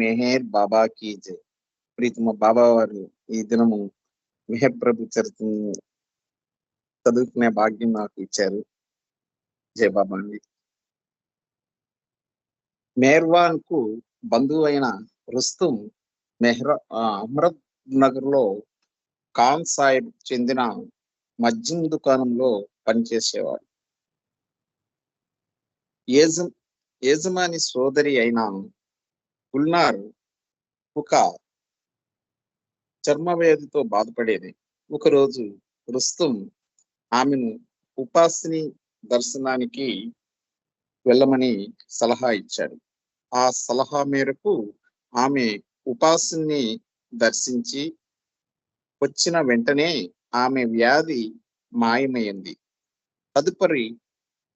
మెహేర్ బాబా key జై. ప్రీతమ బాబా వారు ఈ దినము మెహర్ ప్రభు చరిత్రను చదువుకునే భాగ్యం నాకు ఇచ్చారు. జై బాబా అండి. మేర్వాన్కు బంధువు అయిన రుస్తుం మెహ్రా అమృత్ నగర్లో ఖాన్ సాహిబ్ చెందిన మద్యం దుకాణంలో పనిచేసేవాడు. యజమాని సోదరి అయిన గుల్నార్ ఒక చర్మవ్యాధితో బాధపడేది. ఒకరోజు రుస్తుం ఆమెను ఉపాసిని దర్శనానికి వెళ్ళమని సలహా ఇచ్చాడు. ఆ సలహా మేరకు ఆమె ఉపాసిని దర్శించి వచ్చిన వెంటనే ఆమె వ్యాధి మాయమైంది. తదుపరి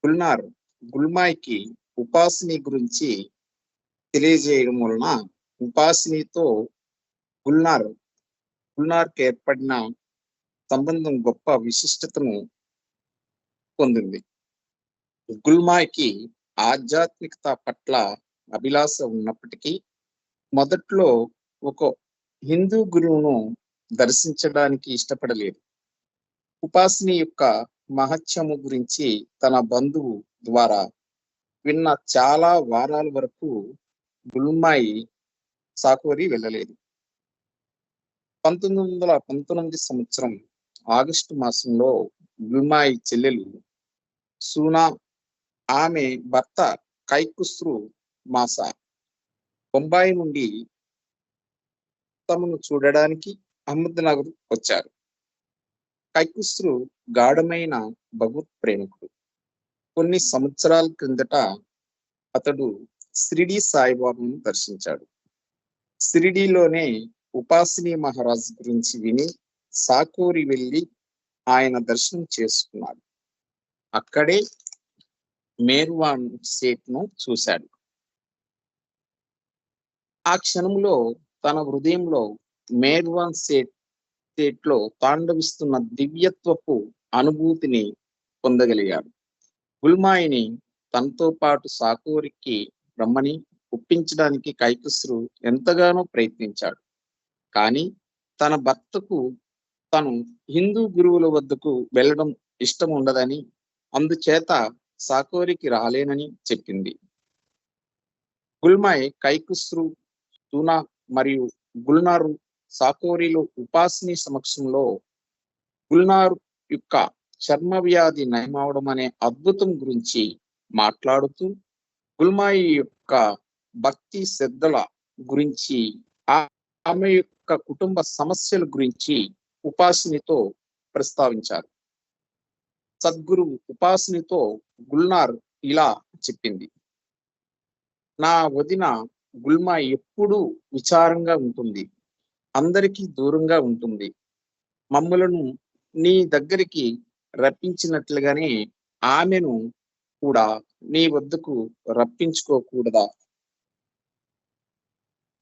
గుల్నార్ గుల్మాయికి ఉపాసిని గురించి తెలియజేయడం వలన ఉపాసినితో గుల్నార్ గుల్నార్కి ఏర్పడిన సంబంధం గొప్ప విశిష్టతను పొందింది. గుల్మాయికి ఆధ్యాత్మికత పట్ల అభిలాష ఉన్నప్పటికీ మొదట్లో ఒక హిందూ గురువును దర్శించడానికి ఇష్టపడలేదు. ఉపాసిని యొక్క మహత్యము గురించి తన బంధువు ద్వారా విన్న చాలా వారాల వరకు గుల్మాయి సాకోరి వెళ్ళలేదు. పంతొమ్మిది వందల పంతొమ్మిది సంవత్సరం ఆగస్టు మాసంలో గుల్మాయి చెల్లెలు సూనా ఆమె భర్త కైకుస్రు మాస బొంబాయి నుండి తమను చూడడానికి అహ్మద్నగర్ వచ్చారు. కైకుస్రు గాఢమైన భగవత్ ప్రేమికుడు. కొన్ని సంవత్సరాల క్రిందట అతడు షిరిడి సాయిబాబాను దర్శించాడు. షిరిడిలోనే ఉపాసిని మహారాజ్ గురించి విని సాకూరి వెళ్ళి ఆయన దర్శనం చేసుకున్నాడు. అక్కడే మేర్వాన్ సేట్ను చూశాడు. ఆ క్షణంలో తన హృదయంలో మేర్వాన్ సేట్ సేట్లో తాండవిస్తున్న దివ్యత్వపు అనుభూతిని పొందగలిగాడు. గుల్మాయిని తనతో పాటు సాకూరికి రమ్మని ఒప్పించడానికి కైకుశ్రు ఎంతగానో ప్రయత్నించాడు. కానీ తన భర్తకు తను హిందూ గురువుల వద్దకు వెళ్ళడం ఇష్టం ఉండదని అందుచేత సాకోరికి రాలేనని చెప్పింది. గుల్మాయ్ కైకుస్రు తూనా మరియు గుల్నారు సాకోరిలో ఉపాసిని సమక్షంలో గుల్నార్ యొక్క చర్మ వ్యాధి నయమవడం అనే అద్భుతం గురించి మాట్లాడుతూ గుల్మాయి యొక్క భక్తి శ్రద్ధల గురించి ఆమె యొక్క కుటుంబ సమస్యల గురించి ఉపాసినితో ప్రస్తావించారు. సద్గురు ఉపాసినితో గుల్నార్ ఇలా చెప్పింది. నా వదిన గుల్మా ఎప్పుడూ విచారంగా ఉంటుంది. అందరికీ దూరంగా ఉంటుంది. మమ్మలను నీ దగ్గరికి రప్పించినట్లుగానే ఆమెను కూడా నీ వద్దకు రప్పించుకోకూడదా?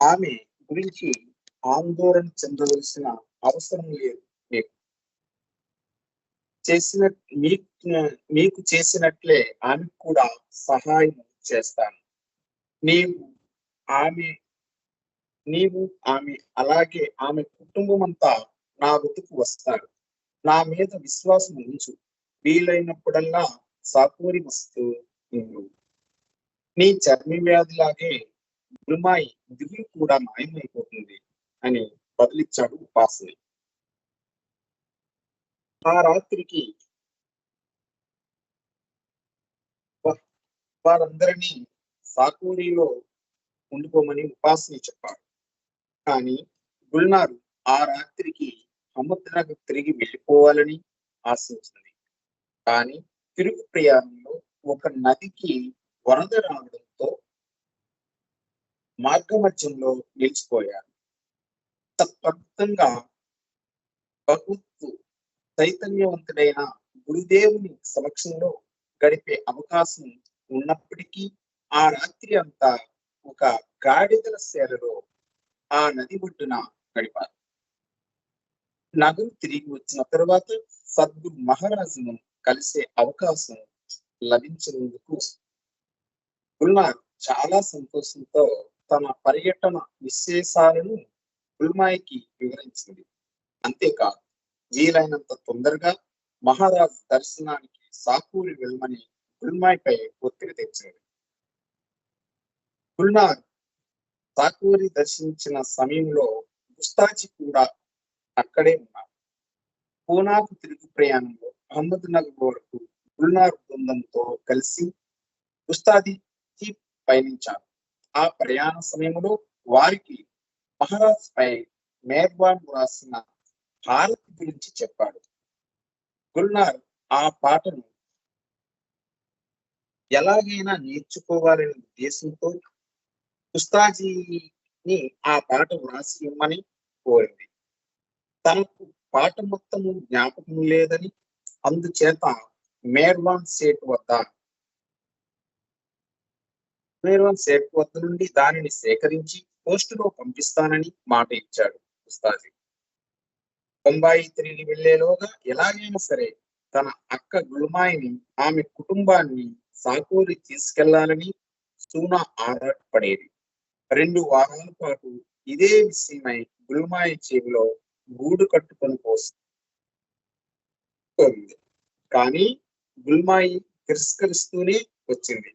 ఆమె గురించి ఆందోళన చెందవలసిన అవసరం లేదు మీకు చేసిన మీకు మీకు చేసినట్లే ఆమె కూడా సహాయం చేస్తాను. నీవు ఆమె నీవు ఆమె అలాగే ఆమె కుటుంబం అంతా నా వద్దకు వస్తారు. నా మీద విశ్వాసం ఉంచు. వీలైనప్పుడల్లా సాకూరి మస్తు నీ చర్మ వ్యాధిలాగే గురుమాయి దిగులు కూడా మాయమైపోతుంది అని బదిలిచ్చాడు ఉపాసని ఆ రాత్రికి వారందరినీ సాకూరిలో ఉండిపోమని ఉపాసని చెప్పాడు. కానీ గుల్నారు ఆ రాత్రికి సముద్రకు తిరిగి వెళ్ళిపోవాలని ఆశించింది. కానీ తిరుగు ప్రయాణంలో ఒక నదికి వరద రావడంతో మార్గమధ్యంలో నిలిచిపోయారు. తత్ఫలితంగా భగవత్తు చైతన్యవంతుడైన గురుదేవుని సమక్షంలో గడిపే అవకాశం ఉన్నప్పటికీ ఆ రాత్రి అంతా ఒక గాడిదల సేరలో ఆ నది ఒడ్డున గడిపారు. నగరు తిరిగి వచ్చిన తర్వాత సద్గురు మహారాజును కలిసే అవకాశం లభించినందుకు గుల్నార్ చాలా సంతోషంతో తన పర్యటన విశేషాలను గుల్మాయికి వివరించింది. అంతేకాదు వీలైనంత తొందరగా మహారాజ్ దర్శనానికి సాకూరి వెళ్ళమని గుల్మాయిపై ఒత్తిడి తెచ్చింది గుల్నార్ సాకూరి దర్శించిన సమయంలో గుస్తాజీ కూడా అక్కడే ఉన్నారు పూనాకు తిరుగు ప్రయాణంలో అహ్మద్ నగర్ వరకు గుల్నార్ బృందంతో కలిసి ఉస్తాది పయనించారు. ఆ ప్రయాణ సమయంలో వారికి మహారాజ్ పై మేర్బాన్ రాసిన హారతి గురించి చెప్పాడు. గుల్నార్ ఆ పాటను ఎలాగైనా నేర్చుకోవాలనే ఉద్దేశంతో ఉస్తాజీని ఆ పాట వ్రాసి ఇమ్మని కోరింది. తనకు పాట మొత్తము జ్ఞాపకం లేదని అందుచేత మేర్వాన్ సేట్ వద్ద మేర్వాన్ సేట్ వద్ద నుండి దానిని సేకరించి పోస్టులో పంపిస్తానని మాట ఇచ్చాడు ఉస్తాజీ బొంబాయి తిరిగి వెళ్ళేలోగా ఎలాగైనా సరే తన అక్క గుల్మాయిని ఆమె కుటుంబాన్ని సాకూరి తీసుకెళ్ళాలని సూనా ఆరాటపడేది. రెండు వారాల పాటు ఇదే విషయమై గుల్మాయి చెవిలో గూడు కట్టుకొని పోస్తుంది కానీ గుల్మాయి తిరస్కరిస్తూనే వచ్చింది.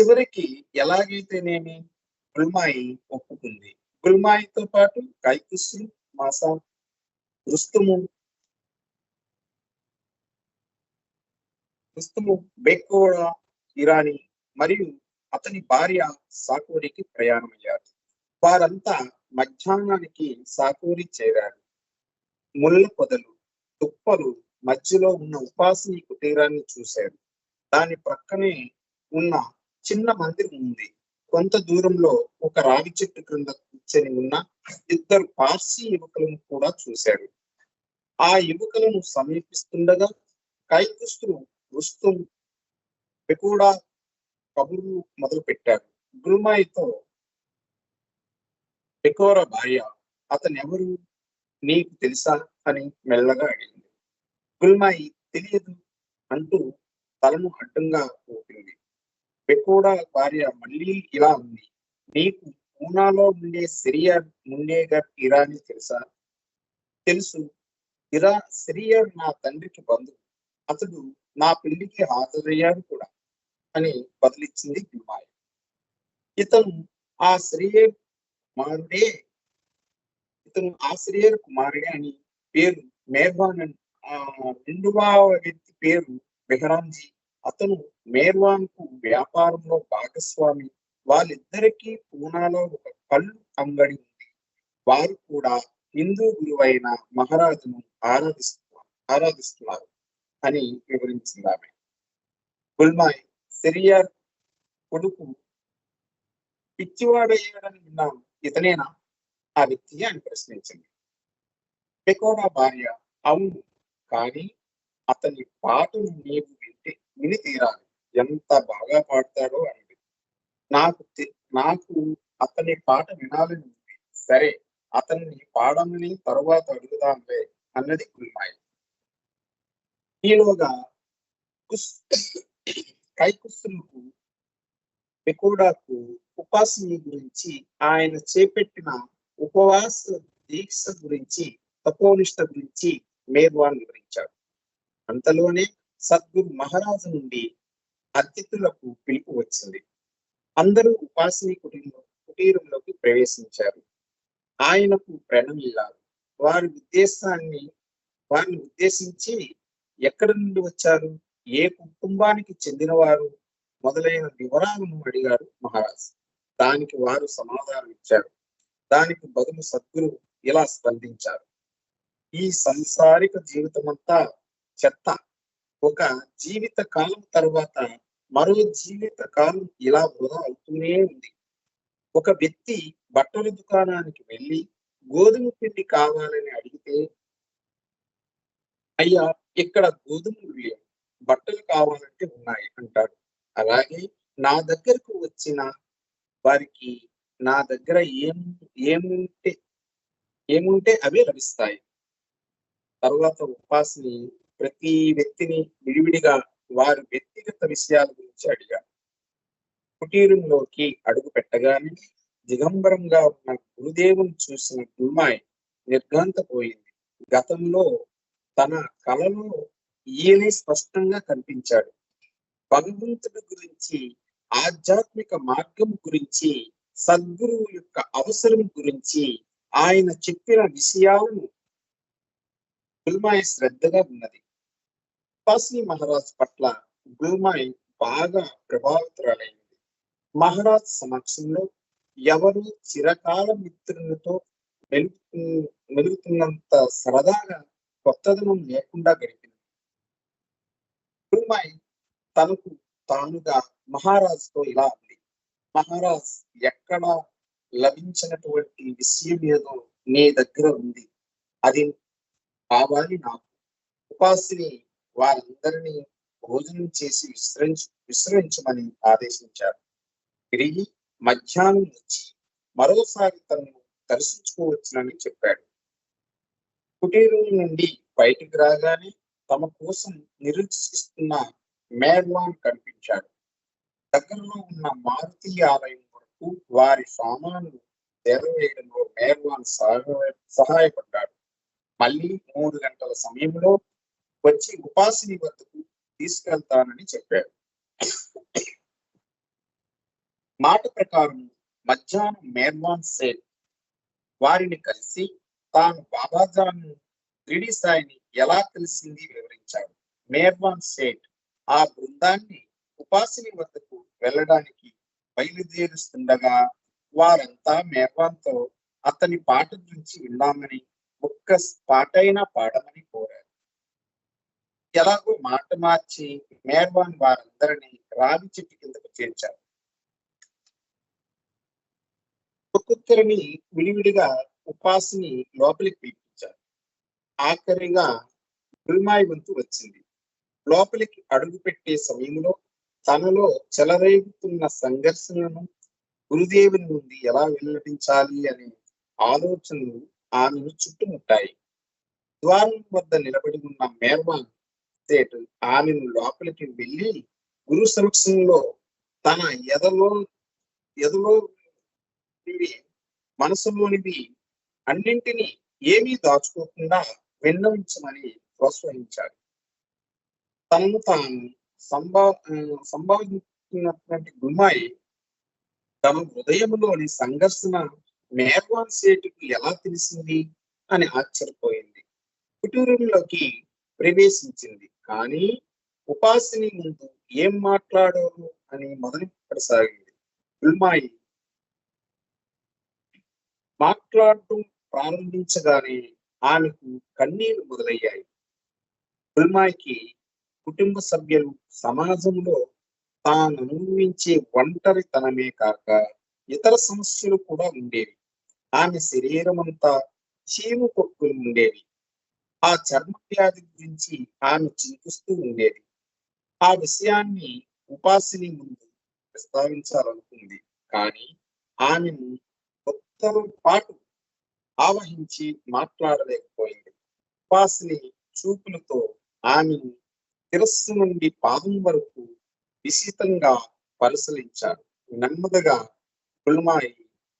చివరికి ఎలాగైతేనేమి గుల్మాయి ఒప్పుకుంది? గుల్మాయితో పాటు కైకుస్సు మాసా రుస్తుము రుస్తుము బెక్కోడా ఇరానీ మరియు అతని భార్య సాకూరికి ప్రయాణమయ్యారు. వారంతా మధ్యాహ్నానికి సాకూరి చేరారు. ముళ్ళ పొదలు తుప్పలు మధ్యలో ఉన్న ఉపాసని కుటీరాన్ని చూశారు. దాని ప్రక్కనే ఉన్న చిన్న మందిరం ఉంది. కొంత దూరంలో ఒక రావి చెట్టు క్రింద కూర్చొని ఉన్న ఇద్దరు పార్సీ యువకులను కూడా చూశారు. ఆ యువకులను సమీపిస్తుండగా కైకుస్తులు రుస్తుం పెకూడా కబుర్లు మొదలు పెట్టారు గురుమాయితో పెకోర భార్య అతనెవరు? నీకు తెలుసా? అని మెల్లగా అడిగింది. గుల్మాయి తెలియదు అంటూ తలను అడ్డంగా ఊపింది. బెకోడా భార్య మళ్ళీ ఇలా ఉంది. నీకు పూనాలో ఉండే సిరియా ముండేగర్ ఇరాని తెలుసా? తెలుసు. ఇరా సిరియా నా తండ్రికి బంధువు. అతడు నా పెళ్ళికి హాజరయ్యాడు కూడా అని బదిలిచ్చింది గుల్మాయి. ఇతను ఆ శ్రీయర్ కుమారుడే. ఇతను ఆ శ్రీయర్ కుమారుడే అని పేరు మేర్వాన్ రెండవ వ్యక్తి పేరు బెహరాంజీ అతను మేర్వాన్కు వ్యాపారంలో భాగస్వామి. వాళ్ళిద్దరికీ పూనాలో ఒక కళ్ళు అంగడి ఉంది. వారు కూడా హిందూ గురువైన మహారాజును ఆరాధిస్తున్నారు ఆరాధిస్తున్నారు అని వివరించింది ఆమె. గుల్మాయ్ సిరియర్ కొడుకు పిచ్చివాడయ్యాడని విన్నాను. ఇతనేనా? ఆ వ్యక్తి అని ప్రశ్నించింది. పెకోడా భార్య అవును కానీ అతని పాటను నీవు వింటే విని తీరాలి. ఎంత బాగా పాడతాడో అని నాకు నాకు అతని పాట వినాలని ఉంది. సరే అతన్ని పాడమని తరువాత అడుగుదాంలే అన్నది గుల్మాయి ఈలోగా కైకుస్తులకు పెకోడాకు ఉపాసని గురించి ఆయన చేపట్టిన ఉపవాస దీక్ష గురించి తపోనిష్ట గురించి మేర్వాన్ వివరించాడు. అంతలోనే సద్గురు మహారాజు నుండి అతిథులకు పిలుపు వచ్చింది. అందరూ ఉపాసిని కుటీరంలో కుటీరంలోకి ప్రవేశించారు. ఆయనకు ప్రణమిల్లారు వారి ఉద్దేశాన్ని వారిని ఉద్దేశించి ఎక్కడి నుండి వచ్చారు? ఏ కుటుంబానికి చెందినవారు? మొదలైన వివరాలను అడిగారు మహారాజ్. దానికి వారు సమాధానం ఇచ్చారు దానికి బదులు సద్గురు ఇలా స్పందించారు. ఈ సంసారిక జీవితమంతా చెత్త. ఒక జీవిత కాలం తర్వాత మరో జీవిత కాలం ఇలా వృధా అవుతూనే ఉంది. ఒక వ్యక్తి బట్టల దుకాణానికి వెళ్ళి గోధుమ పిండి కావాలని అడిగితే అయ్యా ఇక్కడ గోధుమలు లేవు. బట్టలు కావాలంటే ఉన్నాయి అంటాడు. అలాగే నా దగ్గరకు వచ్చిన వారికి నా దగ్గర ఏం ఏముంటే ఏముంటే అవే లభిస్తాయి. తర్వాత ఉపాసిని ప్రతి వ్యక్తిని విడివిడిగా వారి వ్యక్తిగత విషయాల గురించి అడిగారు. కుటీరంలోకి అడుగు పెట్టగానే దిగంబరంగా ఉన్న గురుదేవుని చూసిన గుమ్మాయి నిర్ఘాంతపోయింది. గతంలో తన కళలో ఈయనే స్పష్టంగా కనిపించాడు. భగవంతుడి గురించి ఆధ్యాత్మిక మార్గం గురించి సద్గురువు యొక్క అవసరం గురించి ఆయన చెప్పిన విషయాలను గుల్మాయి శ్రద్ధగా ఉన్నది. ఉపాసిని మహారాజ్ పట్ల గుల్మాయి బాగా ప్రభావితురాలైంది. మహారాజ్ సమక్షంలో ఎవరు చిరకాల మిత్రులతో మెలుగు మెలుగుతున్నంత సరదాగా కొత్తదనం లేకుండా గడిపింది గుల్మాయి తనకు తానుగా మహారాజుతో ఇలా ఉంది మహారాజ్ ఎక్కడ లభించినటువంటి విషయం ఏదో నీ దగ్గర ఉంది. అది కావాలి నాకు. ఉపాసిని వారందరినీ భోజనం చేసి విశ్రమించు విశ్రమించమని ఆదేశించారు. తిరిగి మధ్యాహ్నం వచ్చి మరోసారి తనను దర్శించుకోవచ్చునని చెప్పాడు. కుటీరం నుండి బయటికి రాగానే తమ కోసం నిరీక్షిస్తున్న మేర్వాన్ కనిపించాడు. దగ్గరలో ఉన్న మారుతి ఆలయం వరకు వారి సామాన్లు చేరవేయడంలో మేర్వాన్ సహాయ సహాయపడ్డాడు. మళ్ళీ మూడు గంటల సమయంలో వచ్చి ఉపాసిని వద్దకు తీసుకెళ్తానని చెప్పాడు మాట ప్రకారం మధ్యాహ్నం మేర్వాన్ సేట్ వారిని కలిసి తాను బాబాజాన్ త్రిడి సాయిని ఎలా కలిసింది వివరించాడు. మేర్వాన్ సేట్ ఆ బృందాన్ని ఉపాసిని వద్దకు వెళ్ళడానికి బయలుదేరుస్తుండగా వారంతా మేర్వాన్తో అతని పాట గురించి విన్నామని ఒక్క పాటైనా పాడమని కోరారు. ఎలాగో మాట మార్చి మేర్వాన్ వారందరినీ రావి చెట్టు కిందకు చేర్చారు. ఒక్కొక్కరిని విడివిడిగా ఉపాసిని లోపలికి పిలిపించారు. ఆఖరిగా గుల్మాయి వంతు వచ్చింది. లోపలికి అడుగు పెట్టే సమయంలో తనలో చెలరేగుతున్న సంఘర్షణను గురుదేవుని నుండి ఎలా వెల్లడించాలి అనే ఆలోచనలు ఆమెను చుట్టుముట్టాయి. ద్వారం వద్ద నిలబడి ఉన్న మేర్వాన్ సేటు ఆమెను లోపలికి వెళ్ళి గురు సమక్షంలో తన ఎదలో ఎదలో మనసులోనివి అన్నింటినీ ఏమీ దాచుకోకుండా విన్నవించమని ప్రోత్సహించాడు. తనను తాను సంభా సంభావించినటువంటి గుమ్మాయి తన హృదయంలోని సంఘర్షణ మేర్వాన్ సేటుకు ఎలా తెలిసింది? అని ఆశ్చర్యపోయింది. కుటీరంలోకి ప్రవేశించింది. కానీ ఉపాసిని ముందు ఏం మాట్లాడారు? అని మొదలు పడసాగింది గుల్మాయి మాట్లాడటం ప్రారంభించగానే ఆమెకు కన్నీళ్ళు మొదలయ్యాయి. గుల్మాయికి కుటుంబ సభ్యులు సమాజంలో తాను అనుభవించే ఒంటరితనమే కాక ఇతర సమస్యలు కూడా ఉండేవి. ఆమె శరీరం అంతా చీము కొక్కులు ఉండేవి. ఆ చర్మ వ్యాధి గురించి ఆమె చింతిస్తూ ఉండేది. ఆ విషయాన్ని ఉపాసిని ముందు ప్రస్తావించాలనుకుంది. కానీ ఆమెను కొత్తలో పాటు ఆవహించి మాట్లాడలేకపోయింది ఉపాసిని చూపులతో ఆమెను శిరస్సు నుండి పాదం వరకు విశితంగా పరిశీలించాడు. నెమ్మదిగా గుల్మాయి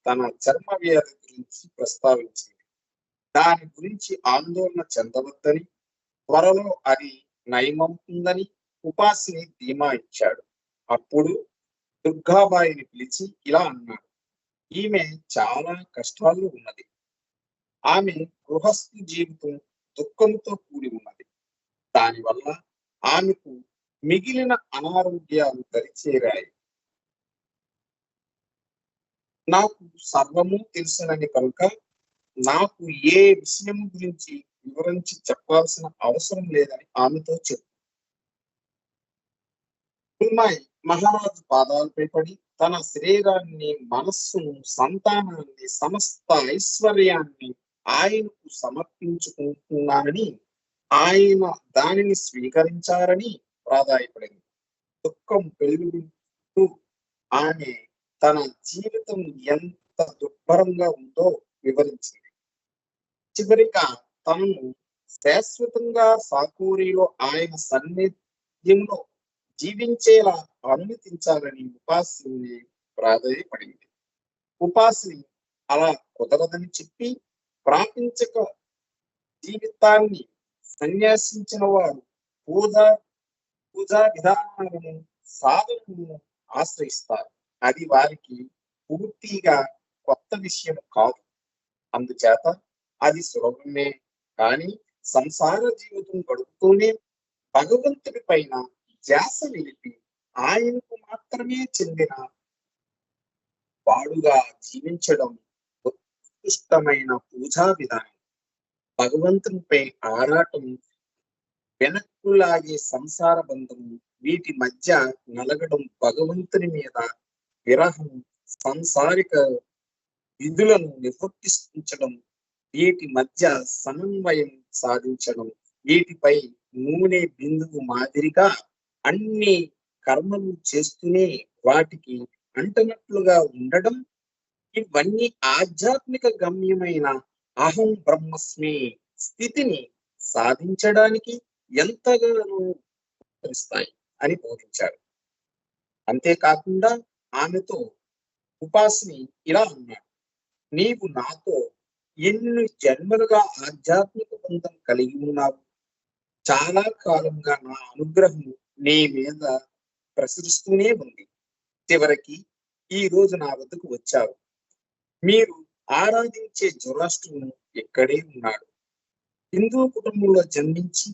తన చర్మ వ్యాధి గురించి ప్రస్తావించింది. దాని గురించి ఆందోళన చెందవద్దని త్వరలో అది నయమవుతుందని ఉపాసిని ధీమా ఇచ్చాడు. అప్పుడు దుర్గాబాయిని పిలిచి ఇలా అన్నాడు. ఈమె చాలా కష్టాలు ఉన్నది. ఆమె గృహస్థు జీవితం దుఃఖంతో కూడి ఉన్నది. దానివల్ల ఆమెకు మిగిలిన అనారోగ్యాలు దరిచేరాయి. నాకు సర్వము తెలిసినని కనుక నాకు ఏ విషయం గురించి వివరించి చెప్పాల్సిన అవసరం లేదని ఆమెతో చెప్పు. ఉమ్మాయి మహారాజు పాదాలపై పడి తన శరీరాన్ని మనస్సును సంతానాన్ని సమస్త ఐశ్వర్యాన్ని ఆయనకు సమర్పించుకుంటున్నానని ఆయన దానిని స్వీకరించారని ప్రాధాయపడింది. దుఃఖం పెరుగుతూ ఆమె తన జీవితం ఎంత దుర్భరంగా ఉందో వివరించింది. చివరిగా తనను శాశ్వతంగా సాకూరిలో ఆయన సన్నిధ్యంలో జీవించేలా అనుమతించాలని ఉపాసిని ప్రాధాయపడింది. ఉపాసిని అలా కుదరదని చెప్పి ప్రాపించక జీవితాన్ని సన్యాసించిన వారు పూజ పూజా విధానాలను సాధనను ఆశ్రయిస్తారు. అది వారికి పూర్తిగా కొత్త విషయం కాదు. అందుచేత అది సులభమే. కానీ సంసార జీవితం గడుపుతూనే భగవంతుడి పైన ధ్యాస నిలిపి ఆయనకు మాత్రమే చెందిన వాడుగా జీవించడం ఉత్కృష్టమైన పూజా విధానం. భగవంతునిపై ఆరాటం వెనక్కులాగే సంసార బంధం వీటి మధ్య నలగడం భగవంతుని మీద విరహం సంసారిక విధులను నిర్వర్తించడం వీటి మధ్య సమన్వయం సాధించడం వీటిపై నూనె బిందువు మాదిరిగా అన్ని కర్మలు చేస్తూనే వాటికి అంటనట్లుగా ఉండడం ఇవన్నీ ఆధ్యాత్మిక గమ్యమైన అహం బ్రహ్మస్మి స్థితిని సాధించడానికి ఎంతగానో అని బోధించారు. అంతేకాకుండా ఆమెతో ఉపాసిని ఇలా అన్నాడు. నీవు నాతో ఎన్ని జన్మలుగా ఆధ్యాత్మిక బంధం కలిగి ఉన్నావు? చాలా కాలంగా నా అనుగ్రహం నీ మీద ప్రసరిస్తూనే ఉంది. చివరికి ఈ రోజు నా వద్దకు వచ్చావు. మీరు ఆరాధించే జొరాష్ట్రును ఇక్కడే ఉన్నాడు. హిందూ కుటుంబంలో జన్మించి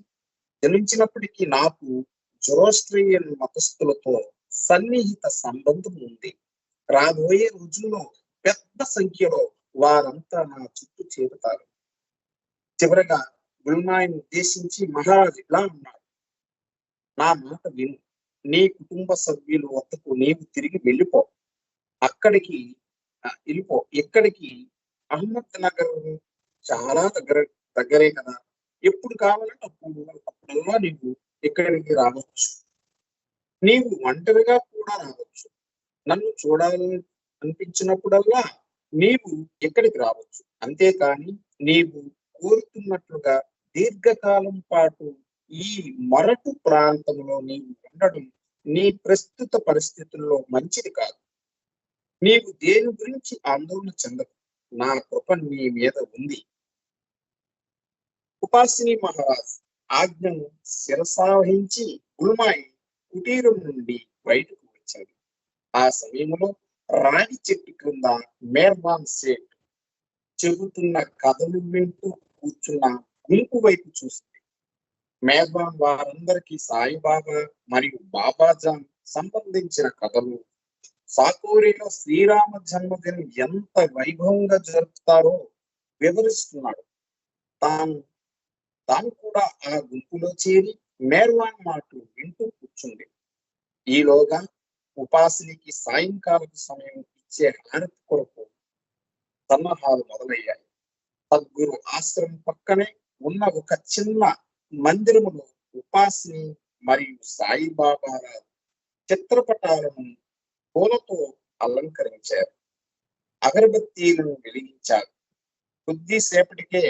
జన్మించినప్పటికీ నాకు జొరాస్ట్రియన్ మతస్థులతో సన్నిహిత సంబంధం ఉంది. రాబోయే రోజుల్లో పెద్ద సంఖ్యలో వారంతా నా చుట్టూ చేరుతారు. చివరగా గుల్మాయిని ఉద్దేశించి మహారాజు ఇలా అన్నాడు. నా మాట విను. నీ కుటుంబ సభ్యుల వద్దకు నీవు తిరిగి వెళ్ళిపో. అక్కడికి వెళ్ళిపో. ఎక్కడికి? అహ్మద్ నగర్ చాలా దగ్గర దగ్గరే కదా. ఎప్పుడు కావాలంటే అప్పుడు అప్పుడల్లా నీవు ఇక్కడికి రావచ్చు. నీవు ఒంటరిగా కూడా రావచ్చు. నన్ను చూడాలని అనిపించినప్పుడల్లా నీవు ఇక్కడికి రావచ్చు. అంతేకాని నీవు కోరుతున్నట్లుగా దీర్ఘకాలం పాటు ఈ మరటు ప్రాంతంలో నీవు ఉండడం నీ ప్రస్తుత పరిస్థితుల్లో మంచిది కాదు. నీవు దేని గురించి ఆందోళన చెందకు? నా కృప నీ మీద ఉంది. ఉపాసిని మహారాజ్ ఆజ్ఞను శిరసావహించి గుల్మాయి కుటీరం నుండి బయటకు వచ్చాడు. ఆ సమయంలో రాణి చెట్టు క్రింద మేర్వాన్ సేట్ చెబుతున్న కథలు వింటూ కూర్చున్న గుంపు వైపు చూసింది. మేర్వాన్ వారందరికీ సాయిబాబా మరియు బాబాజాన్ సంబంధించిన కథలు. సాకూరిలో శ్రీరామ జన్మదినం ఎంత వైభవంగా జరుపుతారో వివరిస్తున్నాడు. తాను తాను కూడా ఆ గుంపులో చేరి మేర్వాన్ మాటలు వింటూ కూర్చుంది. ఈలోగా ఉపాసినికి సాయంకాలపు సమయం ఇచ్చే హారతి కొరకు సన్నాహాలు మొదలయ్యాయి. సద్గురు ఆశ్రమం పక్కనే ఉన్న ఒక చిన్న మందిరములో ఉపాసిని మరియు సాయిబాబాల చిత్రపటాలను పూలతో అలంకరించారు. అగరబత్తీలను వెలిగించారు. కొద్దిసేపటికే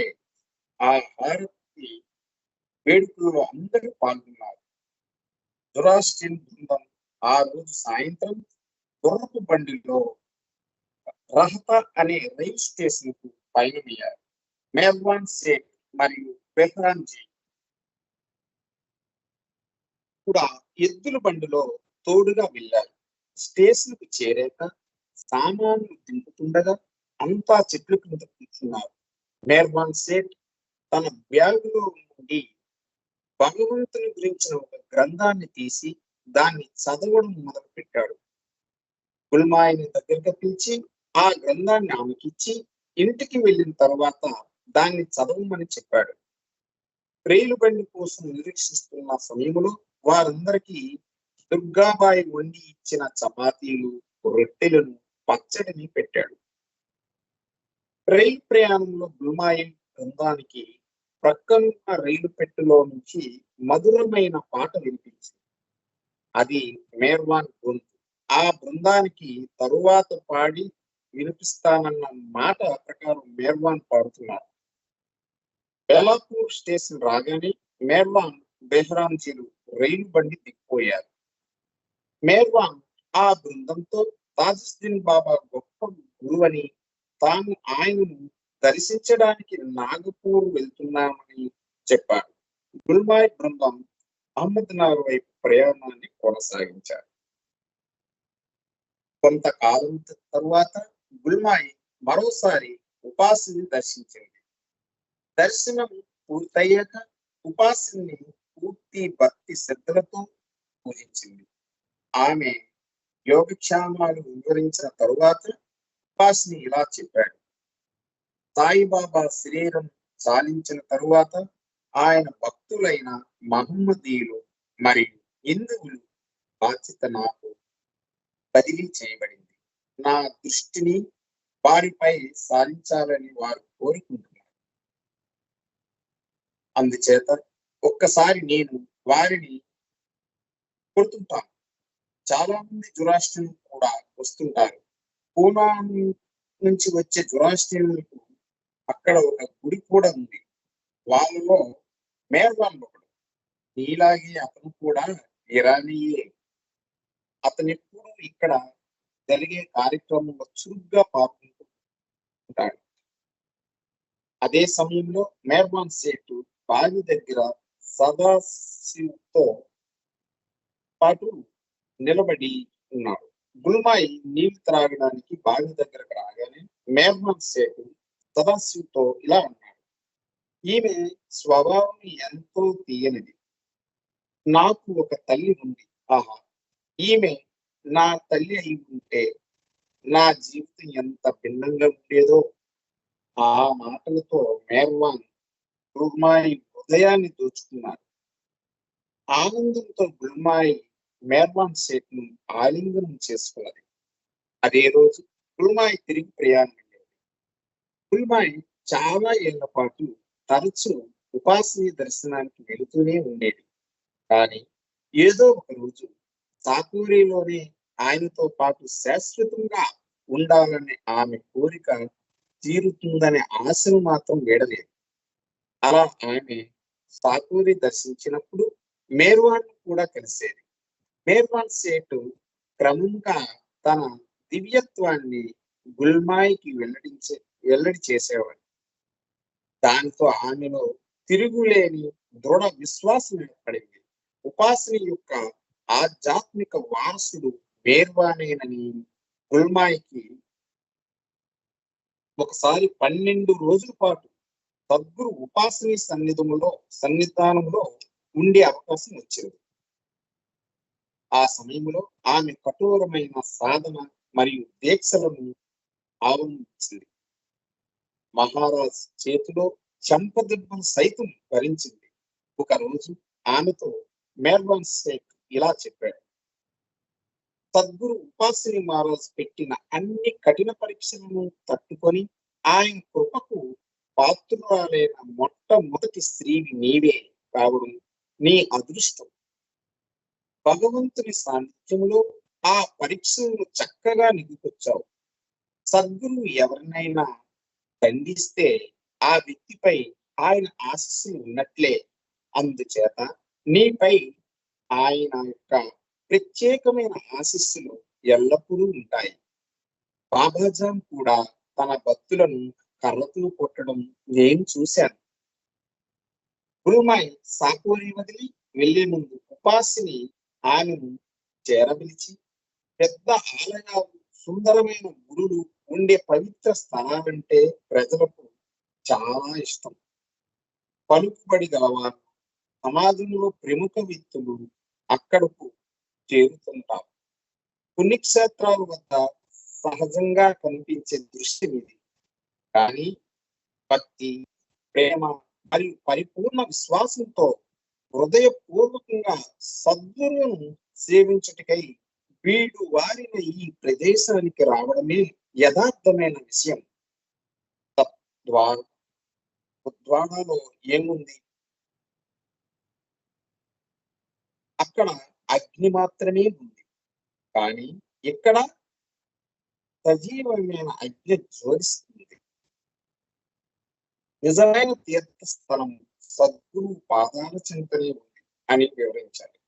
ఆ హారతి వేడుకల్లో అందరూ పాల్గొన్నారు. జొరాస్టిన్ బృందం ఆ రోజు సాయంత్రం గుర్రపు బండిలో రహత అనే రైల్ స్టేషన్కు పయనమయ్యారు. మేర్వాన్ షేక్ మరియు బెహ్రాన్జీ కూడా ఎద్దుల బండిలో తోడుగా వెళ్ళారు. స్టేషన్కు చేరాక సామాన్లు దింపుతుండగా అంతా చెట్ల కింద కూర్చున్నారు. మేర్వాన్ సేట్ తన బ్యాగులో నుండి భగవంతుని గురించిన ఒక గ్రంథాన్ని తీసి దాన్ని చదవడం మొదలు పెట్టాడు గుల్మాయిని దగ్గరికి పిలిచి ఆ గ్రంథాన్ని ఆమెకిచ్చి ఇంటికి వెళ్ళిన తర్వాత దాన్ని చదవమని చెప్పాడు. రైలు బండి కోసం నిరీక్షిస్తున్న సమయంలో వారందరికీ దుర్గాబాయి వండి ఇచ్చిన చపాతీలు రొట్టెలను పచ్చడిని పెట్టాడు. రైలు ప్రయాణంలో గుల్మాయి గ్రంథానికి ప్రక్కనున్న రైలు పెట్టెలో నుంచి మధురమైన పాట వినిపించింది. అది మేర్వాన్ బృందం. ఆ బృందానికి తరువాత పాడి వినిపిస్తానన్న మాట ప్రకారం మేర్వాన్ పాడుతున్నారు. బెలాపూర్ స్టేషన్ రాగానే మేర్వాన్ బెహ్రాంజీలు రైలు బండి దిగిపోయారు. మేర్వాన్ ఆ బృందంతో తాజుద్దీన్ బాబా గొప్ప గురువని తాను ఆయనను దర్శించడానికి నాగపూర్ వెళ్తున్నామని చెప్పారు. గుల్మాయ్ బృందం అహ్మద్నగర్ వైపు ప్రయాణాన్ని కొనసాగించారు. కొంతకాలం తరువాత గుల్మాయి మరోసారి ఉపాసిని దర్శించింది. దర్శనం పూర్తయ్యాక ఉపాసిని పూర్తి భక్తి శ్రద్ధలతో పూజించింది. ఆమె యోగక్షేమాలు వివరించిన తరువాత ఉపాసిని ఇలా చెప్పాడు. సాయిబాబా శరీరం చాలించిన తరువాత ఆయన భక్తులైన మహమ్మదీయులు మరియు హిందువులు బాధ్యత నాకు బదిలీ చేయబడింది. నా దృష్టిని వారిపై సాధించాలని వారు కోరుకుంటున్నారు. అందుచేత ఒక్కసారి నేను వారిని కొడుతుంటాను చాలా మంది జురాష్ట్రులు కూడా వస్తుంటారు. పూనా నుంచి వచ్చే జురాష్ట్రులకు అక్కడ ఒక గుడి కూడా ఉంది. వాళ్ళలో మేర్వాన్ ఒకడు. నీలాగే అతను కూడా ఇరానీయే. అతను ఎప్పుడు ఇక్కడ జరిగే కార్యక్రమంలో చురుగ్గా పాల్గొంటుంటాడు అదే సమయంలో మేర్వాన్ సేటు బావి దగ్గర సదాశివ్తో పాటు నిలబడి ఉన్నాడు. గుల్మాయి నీళ్ళు త్రాగడానికి బావి దగ్గరకు రాగానే మేర్మాన్ సేటు సదాశివ్తో ఇలా అన్నాడు. ఈమె స్వభావం ఎంతో తీయనిది. నాకు ఒక తల్లి ఉంది. ఆహా! ఈమె నా తల్లి అయి ఉంటే నా జీవితం ఎంత భిన్నంగా ఉండేదో! ఆ మాటలతో మేర్వాన్ గుల్మాయి హృదయాన్ని దోచుకున్నారు ఆనందంతో గుల్మాయి మేర్వాన్ సేట్ను ఆలింగనం చేసుకున్నది. అదే రోజు గుల్మాయి తిరిగి ప్రయాణం గుల్మాయి చాలా ఏళ్ళ పాటు తరచూ ఉపాసని దర్శనానికి వెళుతూనే ఉండేది. కానీ ఏదో ఒక రోజు సాకూరిలోనే ఆయనతో పాటు శాశ్వతంగా ఉండాలనే ఆమె కోరిక తీరుతుందనే ఆశను మాత్రం వేడలేదు. అలా ఆమె సాకూరి దర్శించినప్పుడు మేర్వాన్ కూడా కలిసేది. మేర్వాన్ సేటు క్రమంగా తన దివ్యత్వాన్ని గుల్మాయికి వెల్లడించే వెల్లడి చేసేవాడు. దానితో ఆమెలో తిరుగులేని దృఢ విశ్వాసం ఏర్పడింది. ఉపాసన యొక్క ఆధ్యాత్మిక వారసుడు మేర్వానేనని గుల్మాయికి ఒకసారి పన్నెండు రోజుల పాటు సద్గురు ఉపాసని సన్నిధములో సన్నిధానంలో ఉండే అవకాశం వచ్చింది. ఆ సమయంలో ఆమె కఠోరమైన సాధన మరియు దీక్షలను ఆరంభించింది. మహారాజ్ చేతిలో చెంపదెబ్బను సైతం భరించింది ఒక రోజు ఆమెతో మేర్వాన్ షేక్ ఇలా చెప్పాడు. సద్గురు ఉపాసిని మహారాజ్ పెట్టిన అన్ని కఠిన పరీక్షలను తట్టుకొని ఆయన కృపకు పాత్రురాలైన మొట్టమొదటి స్త్రీవి నీవే కావడం నీ అదృష్టం. భగవంతుని సాన్నిధ్యంలో ఆ పరీక్షలను చక్కగా నిగుకొచ్చావు సద్గురువు ఎవరినైనా దండిస్తే ఆ వ్యక్తిపై ఆయన ఆశస్సులు ఉన్నట్లే. అందుచేత నీపై ఆయన యొక్క ప్రత్యేకమైన ఆశీస్సులు ఎల్లప్పుడూ ఉంటాయి. బాబాజాన్ కూడా తన భక్తులను కర్రతో కొట్టడం నేను చూశాను. గురుమాయ్ సాకోరి వదిలి వెళ్ళే ముందు ఉపాసిని ఆమెను చేరపిలిచి పెద్ద ఆలయాలు సుందరమైన గుడులు ఉండే పవిత్ర స్థలాలంటే ప్రజలకు చాలా ఇష్టం. పలుకుబడి గలవారు సమాజంలో ప్రముఖ వ్యక్తులు అక్కడకు చేరుతుంటారు. పుణ్యక్షేత్రాల వద్ద సహజంగా కనిపించే దృశ్యం ఇది. కానీ భక్తి ప్రేమ మరియు పరిపూర్ణ విశ్వాసంతో హృదయపూర్వకంగా సద్గురువును సేవించుటకై వీడు వారిన ఈ ప్రదేశానికి రావడమే యథార్థమైన విషయం. ద్వారాలో ఏముంది? అక్కడ అగ్ని మాత్రమే ఉంది. కానీ ఇక్కడ సజీవమైన అగ్ని జ్వలిస్తుంది నిజమైన తీర్థస్థలం సద్గురు పాదాల చింతనే ఉంది అని వివరించారు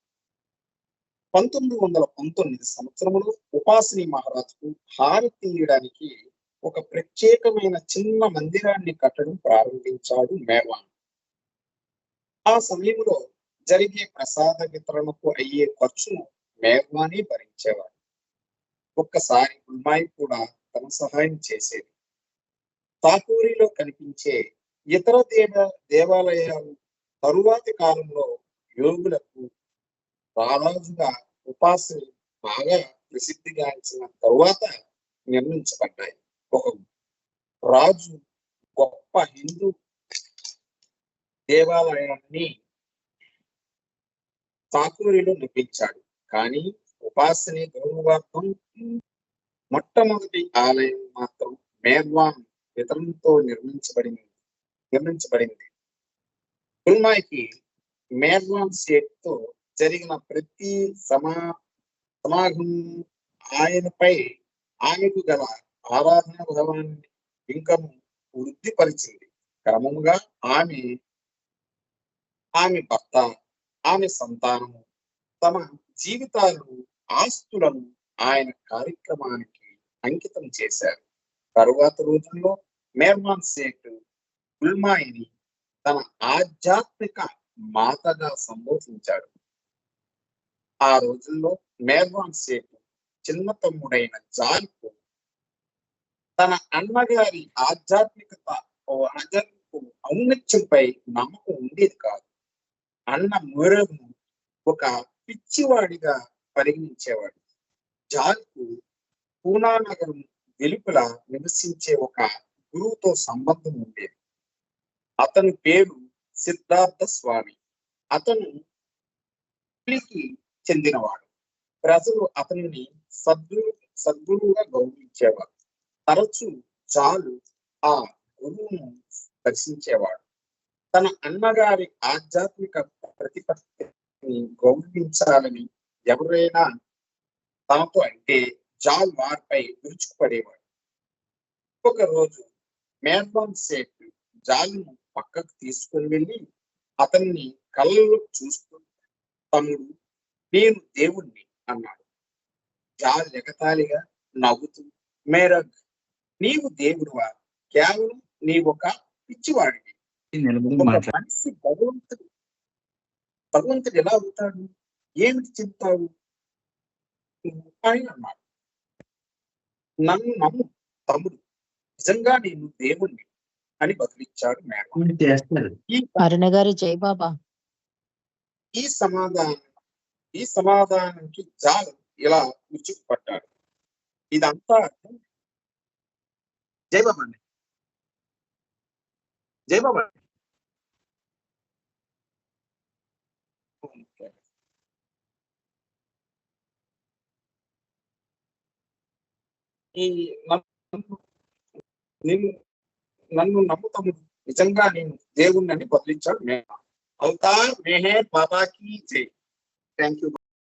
పంతొమ్మిది వందల పంతొమ్మిది సంవత్సరంలో ఉపాసిని మహారాజుకు హారతి తీయడానికి ఒక ప్రత్యేకమైన చిన్న మందిరాన్ని కట్టడం ప్రారంభించాడు మేవాన్ ఆ సమయంలో జరిగే ప్రసాద వితరణకు అయ్యే ఖర్చును మేర్వానే భరించేవాడు. ఒక్కసారి ఉల్మాయి కూడా తన సహాయం చేసేది. తాకూరిలో కనిపించే ఇతర దేవ దేవాలయాలు తరువాతి కాలంలో యోగులకు రారాజుగా ఉపాసన బాగా ప్రసిద్ధిగాంచిన తరువాత నిర్మించబడ్డాయి. ఒక రాజు గొప్ప హిందూ దేవాలయాన్ని తాకూరిలో నిర్మించాడు. కానీ ఉపాసన గౌరవార్థం. మొట్టమొదటి ఆలయం మాత్రం మేర్వాన్ వితరణతో నిర్మించబడింది నిర్మించబడింది. గుల్మాయికి మేర్వాన్ సేట్తో జరిగిన ప్రతి సమా సమాగం ఆయనపై ఆమెకు గల ఆరాధన భావాన్ని ఇంకను వృద్ధిపరిచింది. క్రమముగా ఆమె ఆమె భర్త ఆమె సంతానము తమ జీవితాలను ఆస్తులను ఆయన కార్యక్రమానికి అంకితం చేశారు. తరువాత రోజుల్లో మేర్మాన్ సేట్ గుల్మాయిని తన ఆధ్యాత్మిక మాతగా సంబోధించాడు. ఆ రోజుల్లో మేర్వాన్ సేపు చిన్న తమ్ముడైన జాన్కు తన అన్నగారి ఆధ్యాత్మికత ఓ ఆధ్యాత్మిక ఔన్నత్యంపై నమ్మకం ఉండేది కాదు. అన్న మూరను ఒక పిచ్చివాడిగా పరిగణించేవాడు. జాన్కు పూనా నగరం వెలుపల నివసించే ఒక గురువుతో సంబంధం ఉండేది. అతని పేరు సిద్ధార్థ స్వామి. అతను చెందినవాడు. ప్రజలు అతనిని సద్గురు సద్గురువుగా గౌరవించేవారు. తరచూ చాలు ఆ గురువును దర్శించేవాడు. తన అన్నగారి ఆధ్యాత్మిక ప్రతిపత్తిని గౌరవించాలని ఎవరైనా తనతో అంటే జాల్ వారిపై విరుచుకుపడేవాడు. ఒక రోజు మేర్బాన్ సేట్ జాల్ను పక్కకు తీసుకుని వెళ్ళి అతన్ని కళ్ళలో చూస్తూ తమ్ముడు నేను దేవుణ్ణి అన్నాడు. జాల్ ఎగతాళిగా నవ్వుతూ మేరగ్ నీవు దేవుడువా? కేవలం నీ ఒక పిచ్చివాడివి మనిషి భగవంతుడు. భగవంతుడు ఎలా అవుతాడు? ఏమిటి చెప్తావు అని అన్నాడు నన్ను నమ్ము తమ్ముడు. నిజంగా నేను దేవుణ్ణి అని బదులిచ్చాడు మేడం అరుణ గారు జై బాబా. ఈ సమాధానం ఈ సమాధానానికి జాన్ ఇలా విరుచుకుపడ్డాడు ఇదంతా జయబాబా అండి జయబాబా అండి. ఈ నన్ను నిన్ను నన్ను నమ్ముతాము. నిజంగా నేను దేవుణ్ణి అని బదిలించాడు మేఘ అవుతా మేహే బాబాకి జై. Thank you.